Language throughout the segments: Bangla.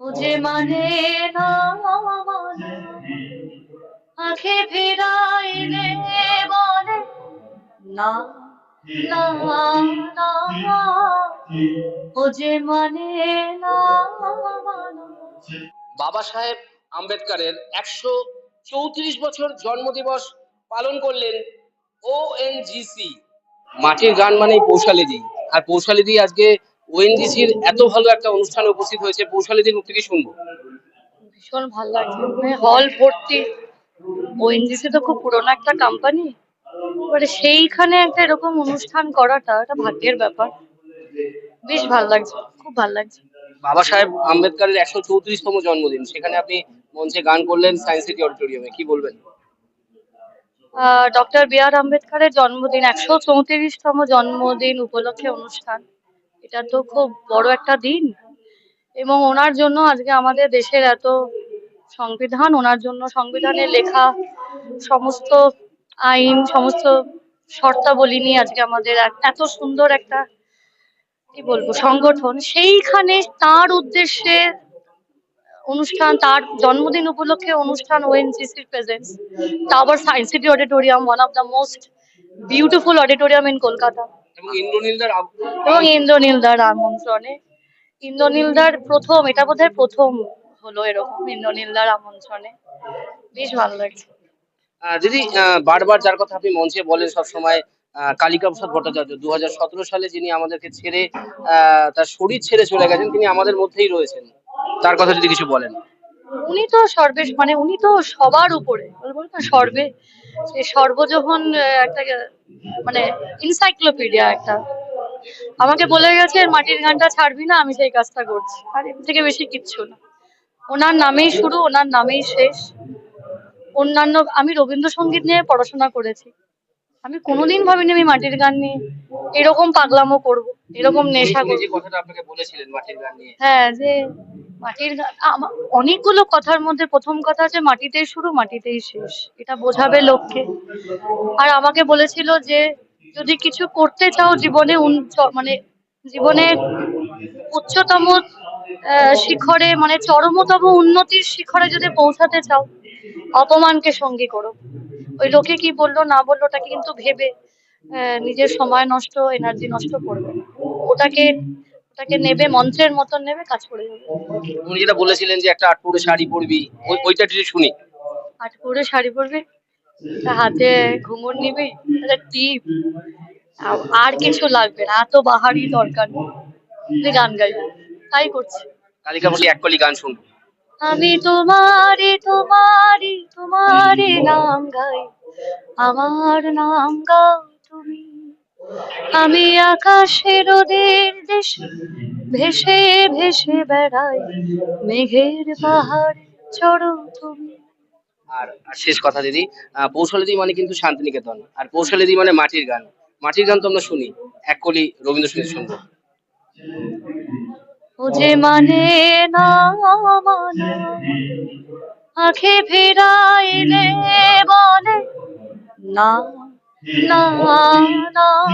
যে মানে না মানে। আখে না না না ও যে মানে না মানে। বাবা সাহেব আম্বেদকরের একশো চৌত্রিশ বছর জন্মদিবস পালন করলেন ও ওএনজিসি মাটির গান মানেই পৌশালিদি আর পৌশালিদি আজকে ওএনজিসির এত ভালো একটা অনুষ্ঠানে উপস্থিত হয়েছে পৌশালিদির মুখ থেকে শুনব। ভীষণ ভালো লাগছে। মানে হল ভর্তি ওএনজিসি তো খুব পুরোনো একটা কোম্পানি এবারে সেইখানে একটা এরকম অনুষ্ঠান করাটা একটা ভাগ্যের ব্যাপার। বেশ ভালো লাগছে খুব ভালো লাগছে। বাবা সাহেব আম্বেদকরের একশো চৌত্রিশতম জন্মদিন সেখানে আপনি মঞ্চে গান করলেন সায়েন্স সিটি অডিটোরিয়ামে কি বলবেন? ডক্টর বি আর আম্বেদকরের জন্মদিন একশো চৌত্রিশতম জন্মদিন উপলক্ষে অনুষ্ঠান। এটা তো খুব বড় একটা দিন। এবং ওনার জন্য আজকে আমাদের দেশের এত সংবিধান, ওনার জন্য সংবিধানে লেখা সমস্ত আইন, সমস্ত শর্তাবলী নিয়ে আজকে আমাদের এত সুন্দর একটা কি বলব, সংগঠন। সেইখানে তার উদ্দেশ্যে অনুষ্ঠান, তার জন্মদিন উপলক্ষে অনুষ্ঠান ওএনজিসির প্রেজেন্স তা আবার Science City auditorium one of the most beautiful auditorium in Kolkata এবং ইন্দ্রনীলদার এবং ইন্দ্রনীলদার আমন্ত্রণে। ইন্দ্রনীলদার প্রথম এটা বোধহয় প্রথম হলো এরকম ইন্দ্রনীলদার আমন্ত্রণে। বেশ ভালো লাগছে। দিদি বারবার যার কথা আপনি মঞ্চে বলেন সবসময় আহ, কালিকা প্রসাদ ভট্টাচার্য দু সালে যিনি আমাদেরকে ছেড়ে আহ, তার শরীর ছেড়ে চলে গেছেন তিনি আমাদের মধ্যেই রয়েছেন। তার কথা যদি কিছু বলেন। উনি তো সর্বে মানে উনি তো সবার উপরে বলব না সর্বে সে সর্বজহন আহ, একটা মানে ইনসাইক্লোপিডিয়া একটা। আমাকে বলে গেছে মাটির গানটা ছাড়বি না আমি সেই কাজটা করছি। আর এর থেকে বেশি কিচ্ছু না। ওনার নামেই শুরু ওনার নামেই শেষ। অন্যান্য আমি রবীন্দ্রসঙ্গীত নিয়ে পড়াশোনা করেছি। আমি কোনোদিন ভাবিনি আমি মাটির গান নিয়ে এরকম পাগলামো করব এরকম নেশা করব। কথাটা আপনাকে বলেছিলেন মাটির গান নিয়ে। হ্যাঁ যে মাটির গা- আমা- অনেকগুলো কথার মধ্যে প্রথম কথা আছে মাটিতেই শুরু, মাটিতেই শেষ। এটা বোঝাবে লোককে। আর আমাকে বলেছিল যে যদি কিছু করতে চাও জীবনে মানে জীবনে উচ্চতম শিখরে মানে চরমতম উন্নতির শিখরে যদি পৌঁছাতে চাও, অপমানকে সঙ্গী করো। ওই লোকে কি বলল? না বলল ওটাকে কিন্তু ভেবে নিজের সময় নষ্ট এনার্জি নষ্ট করবে ওটাকে ওটাকে নেবে মন্ত্রের মতন নেবে কাজ করে যাবে উনি যেটা বলেছিলেন যে একটা আটপুরে শাড়ি পরবি ওই- ওইটা যদি শুনি। আট পরে শাড়ি পরবি হাতে ঘুঙুর নিবি একটা টিপ। আর- কিছু লাগবে না এত বাহারি দরকার নেই। গান গাইবি তাই করছি। কালিকা বসে এক কলি গান শুনব। আমি তোমারি তোমারি তোমারি নাম গাই আমার নাম গাও। তুমি আমি আকাশের ওদের দেশে ভেসে ভেসে বেড়াই মেঘের পাহাড়ে চড়ো তুমি। আর শেষ কথা দিদি আহ, পৌশালিদি মানে কিন্তু শান্তিনিকেতন আর পৌশালিদি মানে মাটির গান। মাটির গান তো আমরা শুনি এক কলি রবীন্দ্রসঙ্গীত শুনব। ও যে মানে না মানে আখে ফেরাইলে বলে না না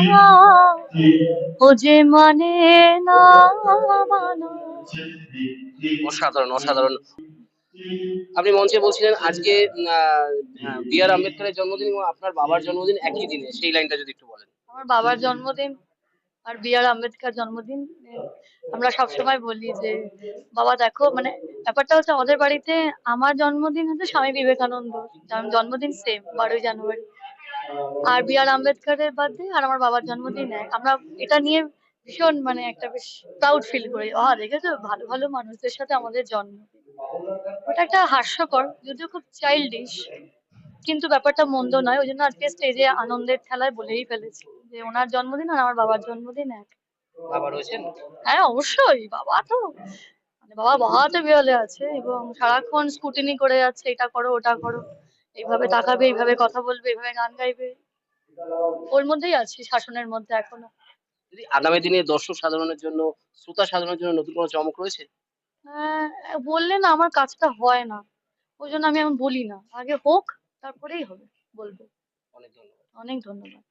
না ও যে মানে না মানে। অসাধারণ অসাধারণ। আপনি মঞ্চে বলছিলেন আজকে বি আর আম্বেদকরের জন্মদিন এবং আপনার বাবার জন্মদিন একই দিনে। সেই লাইনটা যদি একটু বলেন। আমার বাবার জন্মদিন আর বি আর আম্বেদকর জন্মদিন আমরা সবসময় বলি যে বাবা দেখো মানে ব্যাপারটা হচ্ছে আমাদের বাড়িতে আমার জন্মদিন হচ্ছে স্বামী বিবেকানন্দ জন্মদিন সেম বারোই জানুয়ারি। আর বি আর আম্বেদকরের বার্থডে আর আমার বাবার জন্মদিন এক। আমরা এটা নিয়ে ভীষণ মানে একটা বেশ প্রাউড ফিল করি। আহ দেখেছ? ভালো ভালো মানুষদের সাথে আমাদের জন্ম। ওটা একটা হাস্যকর যদিও খুব চাইল্ডিশ কিন্তু ব্যাপারটা মন্দ নয়। ওই জন্য আজকে স্টেজে আনন্দের খেলায় বলেই ফেলেছি যে ওনার জন্মদিন আর আমার বাবার জন্মদিন এক। বাবা রয়েছেন? হ্যাঁ অবশ্যই বাবা তো। মানে বাবা বাহাতে বেরোলে আছে এবং সারাক্ষণ স্কুটিনি করে যাচ্ছে এটা করো ওটা করো। এইভাবে তাকাবে এইভাবে কথা বলবে এইভাবে গান গাইবে। ওর মধ্যেই আছি শাসনের মধ্যে এখনও। যদি আগামী দিনে দর্শক সাধারণের জন্য শ্রোতা সাধারণের জন্য নতুন কোনো চমক রয়েছে? হ্যাঁ বললে না আমার কাজটা হয় না। ওই জন্য আমি এখন বলি না। আগে হোক তারপরেই হবে বলব। অনেক ধন্যবাদ। অনেক ধন্যবাদ।